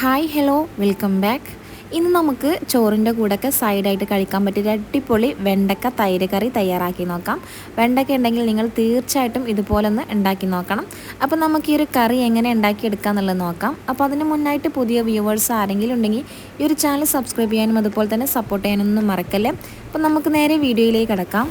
Hi hello welcome back ഇന്ന് നമുക്ക് ചോറിന്റെ കൂടെയൊക്കെ സൈഡായിട്ട് കഴിക്കാൻ പറ്റിയ അടിപൊളി വെണ്ടക്ക തൈര് കറി തയ്യാറാക്കി നോക്കാം. വെണ്ടക്ക ഉണ്ടെങ്കിൽ നിങ്ങൾ തീർച്ചയായിട്ടും ഇതുപോലെ ഒന്ന് ഉണ്ടാക്കി നോക്കണം. അപ്പോൾ നമുക്ക് ഈ ഒരു കറി എങ്ങനെ ഉണ്ടാക്കിയെടുക്കുക എന്നുള്ളത് നോക്കാം. അപ്പോൾ അതിന് മുന്നായിട്ട് പുതിയ വ്യൂവേഴ്സ് ആരെങ്കിലും ഉണ്ടെങ്കിൽ ഈ ഒരു ചാനൽ സബ്സ്ക്രൈബ് ചെയ്യാനും അതുപോലെ തന്നെ സപ്പോർട്ട് ചെയ്യാനൊന്നും മറക്കല്ലേ. അപ്പോൾ നമുക്ക് നേരെ വീഡിയോയിലേക്ക് കിടക്കാം.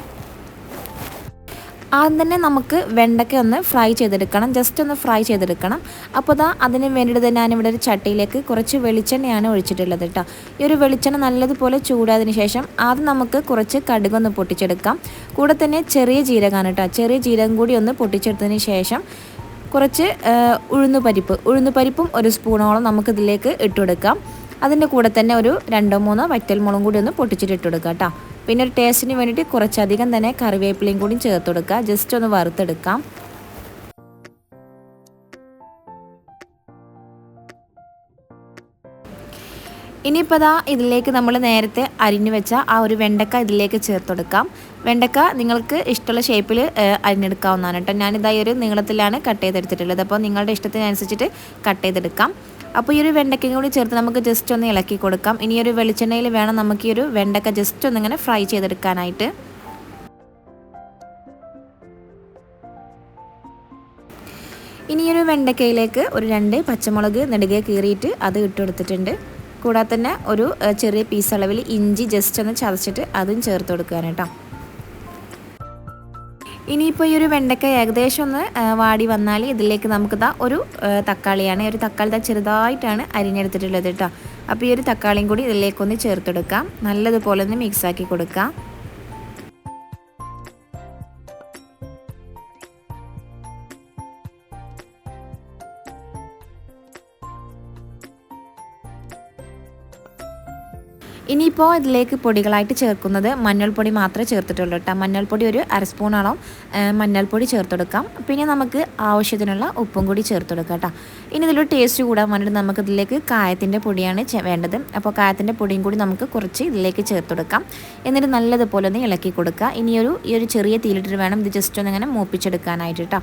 ആദ്യം തന്നെ നമുക്ക് വെണ്ടയ്ക്ക ഒന്ന് ഫ്രൈ ചെയ്തെടുക്കണം. ജസ്റ്റ് ഒന്ന് ഫ്രൈ ചെയ്തെടുക്കണം. അപ്പോൾ ഇതാ അതിന് വേണ്ടിയിട്ട് ഞാനിവിടെ ഒരു ചട്ടിയിലേക്ക് കുറച്ച് വെളിച്ചെണ്ണയാണ് ഒഴിച്ചിട്ടുള്ളത് കേട്ടോ ഈ ഒരു വെളിച്ചെണ്ണ നല്ലതുപോലെ ചൂടായതിന് ശേഷം ആദ്യം നമുക്ക് കുറച്ച് കടുകൊന്ന് പൊട്ടിച്ചെടുക്കാം. കൂടെ തന്നെ ചെറിയ ജീരകമാണ് കേട്ടോ ചെറിയ ജീരകം കൂടി ഒന്ന് പൊട്ടിച്ചെടുത്തതിന് ശേഷം കുറച്ച് ഉഴുന്നുപരിപ്പ് ഉഴുന്നുപരിപ്പും ഒരു സ്പൂണോളം നമുക്കിതിലേക്ക് ഇട്ടുകൊടുക്കാം അതിന്റെ കൂടെ തന്നെ ഒരു രണ്ടോ മൂന്നോ വറ്റൽമുളകും കൂടി ഒന്ന് പൊട്ടിച്ചിട്ട് ഇട്ടുകൊടുക്കാം കേട്ടോ പിന്നെ ഒരു ടേസ്റ്റിന് വേണ്ടിയിട്ട് കുറച്ചധികം തന്നെ കറിവേപ്പിലയും കൂടി ചേർത്ത് കൊടുക്കുക. ജസ്റ്റ് ഒന്ന് വറുത്തെടുക്കാം. ഇനിയിപ്പോൾ ദാ ഇതിലേക്ക് നമ്മൾ നേരത്തെ അരിഞ്ഞു വെച്ച ആ ഒരു വെണ്ടക്ക ഇതിലേക്ക് ചേർത്ത് കൊടുക്കാം. വെണ്ടക്ക നിങ്ങൾക്ക് ഇഷ്ടമുള്ള ഷേപ്പിൽ അരിഞ്ഞെടുക്കാവുന്നതാണ് കേട്ടോ. ഞാനിതായി ഒരു നീളത്തിലാണ് കട്ട് ചെയ്തെടുത്തിട്ടുള്ളത്. അപ്പോൾ നിങ്ങളുടെ ഇഷ്ടത്തിനനുസരിച്ചിട്ട് കട്ട് ചെയ്തെടുക്കാം. അപ്പോൾ ഈ ഒരു വെണ്ടയ്ക്കയും കൂടി ചേർത്ത് നമുക്ക് ജസ്റ്റ് ഒന്ന് ഇളക്കി കൊടുക്കാം. ഇനി ഒരു വെളിച്ചെണ്ണയിൽ വേണം നമുക്ക് ഈ ഒരു വെണ്ടക്ക ജസ്റ്റ് ഒന്നിങ്ങനെ ഫ്രൈ ചെയ്തെടുക്കാനായിട്ട്. ഇനി ഒരു വെണ്ടയ്ക്കയിലേക്ക് ഒരു രണ്ട് പച്ചമുളക് നെടുകെ കീറിയിട്ട് അത് ഇട്ടുകൊടുത്തിട്ടുണ്ട് കൂടാതെ തന്നെ ഒരു ചെറിയ പീസ് അളവിൽ ഇഞ്ചി ജസ്റ്റ് ഒന്ന് ചതച്ചിട്ട് അതും ചേർത്ത് കൊടുക്കാനായിട്ടോ. ഇനിയിപ്പോൾ ഈ ഒരു വെണ്ടയ്ക്ക ഏകദേശം ഒന്ന് വാടി വന്നാൽ ഇതിലേക്ക് നമുക്ക് ദാ ഒരു തക്കാളിയാണ് ഒരു തക്കാളി ദാ ചെറുതായിട്ടാണ് അരിഞ്ഞെടുത്തിട്ടുള്ളത് കേട്ടോ അപ്പോൾ ഈ ഒരു തക്കാളിയും കൂടി ഇതിലേക്കൊന്ന് ചേർത്തെടുക്കാം. നല്ലതുപോലെ ഒന്ന് മിക്സാക്കി കൊടുക്കാം. ഇനിയിപ്പോൾ ഇതിലേക്ക് പൊടികളായിട്ട് ചേർക്കുന്നത് മഞ്ഞൾപ്പൊടി മാത്രമേ ചേർത്തിട്ടുള്ളൂ കേട്ടോ. മഞ്ഞൾപ്പൊടി ഒരു അര സ്പൂണോളം മഞ്ഞൾപ്പൊടി ചേർത്തെടുക്കാം. പിന്നെ നമുക്ക് ആവശ്യത്തിനുള്ള ഉപ്പും കൂടി ചേർത്തെടുക്കാം കേട്ടോ. ഇനി ഇതിലൊരു ടേസ്റ്റ് കൂടാൻ വേണ്ടിയിട്ട് നമുക്ക് ഇതിലേക്ക് കായത്തിന്റെ പൊടിയാണ് വേണ്ടത്. അപ്പോൾ കായത്തിന്റെ പൊടിയും കൂടി നമുക്ക് കുറച്ച് ഇതിലേക്ക് ചേർത്തെടുക്കാം. എന്നിട്ട് നല്ലതുപോലെ ഒന്ന് ഇളക്കി കൊടുക്കുക. ഇനിയൊരു ഈ ഒരു ചെറിയ തീയിലിട്ടിട്ട് വേണം ഇത് ജസ്റ്റ് ഒന്ന് ഇങ്ങനെ മൂപ്പിച്ചെടുക്കാനായിട്ട് കേട്ടോ.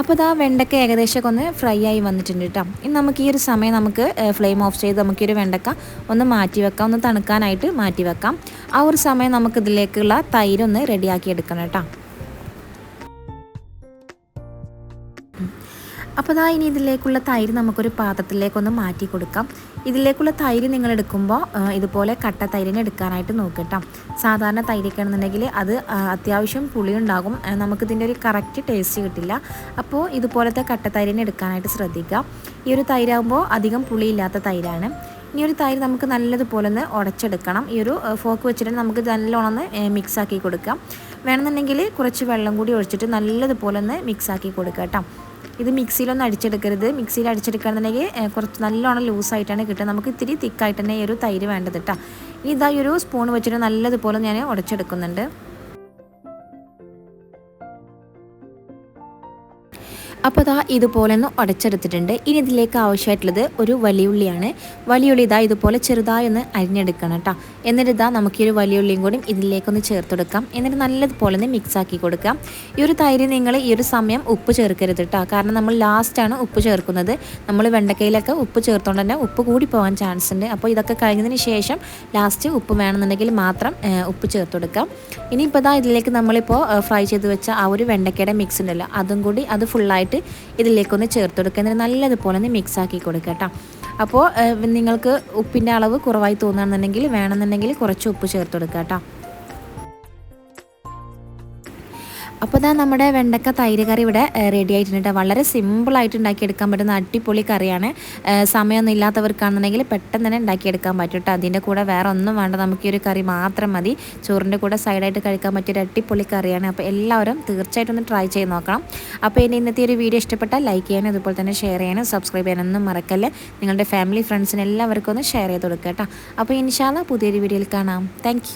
അപ്പോൾ ആ വെണ്ടക്ക ഏകദേശമൊക്കെ ഒന്ന് ഫ്രൈ ആയി വന്നിട്ടുണ്ട് കേട്ടോ. ഇനി നമുക്ക് ഈ ഒരു സമയം നമുക്ക് ഫ്ലെയിം ഓഫ് ചെയ്ത് നമുക്ക് ഈ ഒരു വെണ്ടക്ക ഒന്ന് മാറ്റി വെക്കാം. ഒന്ന് തണുക്കാനായിട്ട് മാറ്റി വെക്കാം. ആ ഒരു സമയം നമുക്കിതിലേക്കുള്ള തൈരൊന്ന് റെഡിയാക്കി എടുക്കണം കേട്ടോ. അപ്പോൾ അതാ ഇനി ഇതിലേക്കുള്ള തൈര് നമുക്കൊരു പാത്രത്തിലേക്കൊന്ന് മാറ്റി കൊടുക്കാം. ഇതിലേക്കുള്ള തൈര് നിങ്ങൾ എടുക്കുമ്പോൾ ഇതുപോലെ കട്ട തൈരിനെ എടുക്കാനായിട്ട് നോക്കട്ടോ. സാധാരണ തൈരൊക്കെ ആണെന്നുണ്ടെങ്കിൽ അത് അത്യാവശ്യം പുളി ഉണ്ടാകും നമുക്കിതിന്റെ ഒരു കറക്റ്റ് ടേസ്റ്റ് കിട്ടില്ല. അപ്പോൾ ഇതുപോലത്തെ കട്ട തൈരിനെ എടുക്കാനായിട്ട് ശ്രദ്ധിക്കുക. ഈ ഒരു തൈരാകുമ്പോൾ അധികം പുളിയില്ലാത്ത തൈരാണ്. ഇനി ഒരു തൈര് നമുക്ക് നല്ലതുപോലെ ഒന്ന് ഉടച്ചെടുക്കണം. ഈ ഒരു ഫോക്ക് വെച്ചിട്ട് നമുക്ക് നല്ലോണം ഒന്ന് മിക്സ് ആക്കി കൊടുക്കാം. വേണമെന്നുണ്ടെങ്കിൽ കുറച്ച് വെള്ളം കൂടി ഒഴിച്ചിട്ട് നല്ലതുപോലെ ഒന്ന് മിക്സ് ആക്കി കൊടുക്കാം കേട്ടോ. ഇത് മിക്സിയിലൊന്നും അടിച്ചെടുക്കരുത്. മിക്സിയിൽ അടിച്ചെടുക്കുകയാണെന്നുണ്ടെങ്കിൽ കുറച്ച് നല്ലോണം ലൂസായിട്ടാണ് കിട്ടുക. നമുക്ക് ഇത്തിരി തിക്കായിട്ട് തന്നെ ഈ ഒരു തൈര് വേണ്ടത് കേട്ടോ ഇനി ഇതാ ഈ ഒരു സ്പൂൺ വെച്ചിട്ട് നല്ലതുപോലെ ഞാൻ ഉടച്ചെടുക്കുന്നുണ്ട്. അപ്പോൾ ഇതാ ഇതുപോലെ ഒന്ന് ഉടച്ചെടുത്തിട്ടുണ്ട് ഇനി ഇതിലേക്ക് ആവശ്യമായിട്ടുള്ളത് ഒരു വലിയുള്ളിയാണ്. വലിയുള്ളി ഇതാ ഇതുപോലെ ചെറുതായി ഒന്ന് അരിഞ്ഞെടുക്കണം കേട്ടോ. എന്നിട്ട് ഇതാ നമുക്ക് ഈ ഒരു വലിയുള്ളിയും കൂടി ഇതിലേക്കൊന്ന് ചേർത്തെടുക്കാം എന്നിട്ട് നല്ലതുപോലെ ഒന്ന് മിക്സ് ആക്കി കൊടുക്കാം. ഈ ഒരു തൈര് നിങ്ങൾ ഈ ഒരു സമയം ഉപ്പ് ചേർക്കരുത് കേട്ടോ. കാരണം നമ്മൾ ലാസ്റ്റാണ് ഉപ്പ് ചേർക്കുന്നത്. നമ്മൾ വെണ്ടക്കയിലൊക്കെ ഉപ്പ് ചേർത്തുകൊണ്ട് തന്നെ ഉപ്പ് കൂടി പോകാൻ ചാൻസ് ഉണ്ട്. അപ്പോൾ ഇതൊക്കെ കഴിഞ്ഞതിന് ശേഷം ലാസ്റ്റ് ഉപ്പ് വേണമെന്നുണ്ടെങ്കിൽ മാത്രം ഉപ്പ് ചേർത്ത് കൊടുക്കാം. ഇനിയിപ്പോൾ ഇതാ ഇതിലേക്ക് നമ്മളിപ്പോൾ ഫ്രൈ ചെയ്ത് വെച്ച ആ ഒരു വെണ്ടക്കയുടെ മിക്സ് ഉണ്ടല്ലോ. അതും കൂടി അത് ഫുള്ളായിട്ട് ആയിട്ട് ഇതിലേക്കൊന്ന് ചേർത്ത് കൊടുക്കുക എന്നിട്ട് നല്ലതുപോലെ ഒന്ന് മിക്സ് ആക്കി കൊടുക്കുക കേട്ടോ. അപ്പോൾ നിങ്ങൾക്ക് ഉപ്പിന്റെ അളവ് കുറവായി തോന്നുകയാണെന്നുണ്ടെങ്കിൽ വേണമെന്നുണ്ടെങ്കിൽ കുറച്ച് ഉപ്പ് ചേർത്ത് കൊടുക്കുക കേട്ടോ. അപ്പോൾ ഇതാ നമ്മുടെ വെണ്ടക്ക തൈര് കറി ഇവിടെ റെഡി ആയിട്ടുണ്ട്. വളരെ സിമ്പിളായിട്ട് ഉണ്ടാക്കിയെടുക്കാൻ പറ്റുന്ന അടിപൊളി കറിയാണ്. സമയമൊന്നും ഇല്ലാത്തവർക്കാണെന്നുണ്ടെങ്കിൽ പെട്ടെന്ന് തന്നെ ഉണ്ടാക്കിയെടുക്കാൻ പറ്റും കേട്ടോ. അതിന്റെ കൂടെ വേറെ ഒന്നും വേണ്ട. നമുക്ക് ഈ ഒരു കറി മാത്രം മതി. ചോറിന്റെ കൂടെ സൈഡായിട്ട് കഴിക്കാൻ പറ്റിയ ഒരു അടിപൊളി കറിയാണ്. അപ്പോൾ എല്ലാവരും തീർച്ചയായിട്ടും ഒന്ന് ട്രൈ ചെയ്ത് നോക്കണം. അപ്പോൾ ഇനി ഇന്നത്തെ ഒരു വീഡിയോ ഇഷ്ടപ്പെട്ടാൽ ലൈക്ക് ചെയ്യാനും അതുപോലെ തന്നെ ഷെയർ ചെയ്യാനും സബ്സ്ക്രൈബ് ചെയ്യാനൊന്നും മറക്കല്ലേ. നിങ്ങളുടെ ഫാമിലി ഫ്രണ്ട്സിന് എല്ലാവർക്കും ഒന്ന് ഷെയർ ചെയ്ത് കൊടുക്കുക കേട്ടോ. അപ്പോൾ ഇൻഷാല്ല പുതിയൊരു വീഡിയോയിൽ കാണാം. താങ്ക്